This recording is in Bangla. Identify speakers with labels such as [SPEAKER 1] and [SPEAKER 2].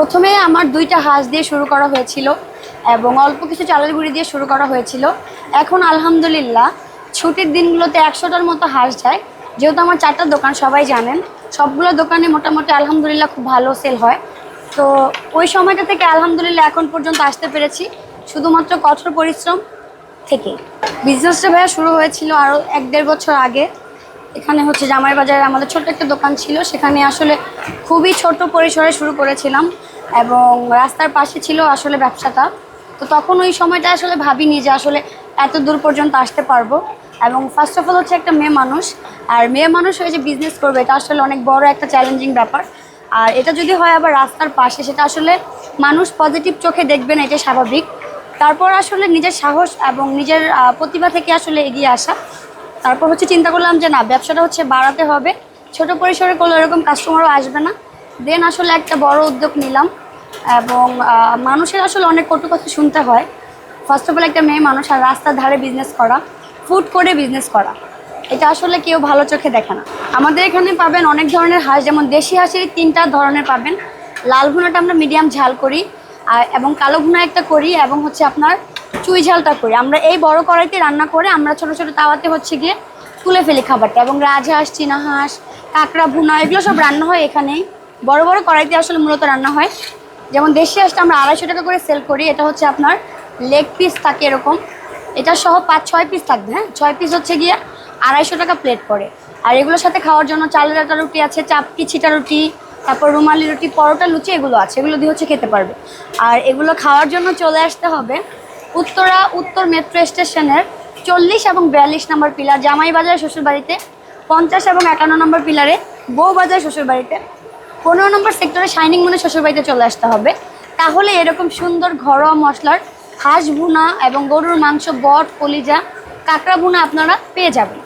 [SPEAKER 1] প্রথমে আমার দুইটা হাঁস দিয়ে শুরু করা হয়েছিল এবং অল্প কিছু চালের গুঁড়ি দিয়ে শুরু করা হয়েছিল। এখন আলহামদুলিল্লাহ ছুটির দিনগুলোতে একশোটার মতো হাঁস যায়। যেহেতু আমার চারটা দোকান, সবাই জানেন, সবগুলো দোকানে মোটামুটি আলহামদুলিল্লাহ খুব ভালো সেল হয়। তো ওই সময়টা থেকে আলহামদুলিল্লাহ এখন পর্যন্ত আসতে পেরেছি। শুধুমাত্র কঠোর পরিশ্রম থেকে বিজনেসটা ভাইয়া শুরু হয়েছিল আরও এক দেড় বছর আগে। এখানে হচ্ছে জামাই বাজারে আমাদের ছোট্ট একটা দোকান ছিল। সেখানে আসলে খুবই ছোট পরিসরে শুরু করেছিলাম। এবং রাস্তার পাশে ছিল আসলে ব্যবসাটা। তো তখন ওই সময়টা আসলে ভাবিনি যে আসলে এত দূর পর্যন্ত আসতে পারব। এবং ফার্স্ট অফ অল হচ্ছে একটা মেয়ে মানুষ। আর মেয়ে মানুষ হয়ে যে বিজনেস করবে, এটা আসলে অনেক বড় একটা চ্যালেঞ্জিং ব্যাপার। আর এটা যদি হয় আবার রাস্তার পাশে, সেটা আসলে মানুষ পজিটিভ চোখে দেখবে না, এটা স্বাভাবিক। তারপর আসলে নিজের সাহস এবং নিজের প্রতিভা থেকে আসলে এগিয়ে আসা। তারপর হচ্ছে চিন্তা করলাম যে না, ব্যবসাটা হচ্ছে বাড়াতে হবে। ছোট পরিসরে কোনো এরকম কাস্টমারও আসবে না। দেন আসলে একটা বড় উদ্যোগ নিলাম এবং মানুষের আসলে অনেক কটু কথা শুনতে হয়। ফার্স্ট অফ অল একটা মেয়ে মানুষ আর রাস্তার ধারে বিজনেস করা ফুড করে বিজনেস করা। এটা আসলে কেউ ভালো চোখে দেখে না। আমাদের এখানে পাবেন অনেক ধরনের হাঁস, যেমন দেশি হাঁসের তিনটা ধরনের পাবেন। লাল ভুনাটা আমরা মিডিয়াম ঝাল করি, আর, এবং কালো ভুনা একটা করি, এবং হচ্ছে আপনার চুই ঝালটা করি। আমরা এই বড় কড়াইতে রান্না করে আমরা ছোট ছোট তাওয়াতে হচ্ছে গিয়ে তুলে ফেলি খাবারটা। এবং রাজহাঁস, চীনা হাঁস, কাঁকড়া ভুনা, এগুলো সব রান্না হয় এখানেই। বড় বড় কড়াইতে আসলে মূলত রান্না হয়। যেমন দেশি হাঁসটা আমরা আড়াইশো টাকা করে সেল করি, এটা হচ্ছে আপনার লেগ পিস থাকে এরকম। এটা সহ পাঁচ, ছয় পিস থাকবে হ্যাঁ? ছয় পিস হচ্ছে গিয়ে আড়াইশো টাকা প্লেট পড়ে। আর এগুলোর সাথে খাওয়ার জন্য চালের আটা রুটি আছে, চাপকি, ছিটা রুটি, তারপর রুমালি রুটি, পরোটা, লুচি, এগুলো আছে। এগুলো দিয়ে হচ্ছে খেতে পারবে। আর এগুলো খাওয়ার জন্য চলে আসতে হবে উত্তরা, উত্তর মেট্রো স্টেশনের চল্লিশ এবং বিয়াল্লিশ নম্বর পিলার জামাই বাজার শ্বশুরবাড়িতে পঞ্চাশ এবং একান্ন নম্বর পিলারে বউ বাজার শ্বশুরবাড়িতে। পনেরো নম্বর সেক্টরে শাইনিং মনে শ্বশুরবাড়িতে চলে আসতে হবে। তাহলে এরকম সুন্দর ঘরোয়া মশলার হাঁস ভুনা এবং গরুর মাংস, বট, কলিজা, কাঁকড়া ভুনা আপনারা পেয়ে যাবেন।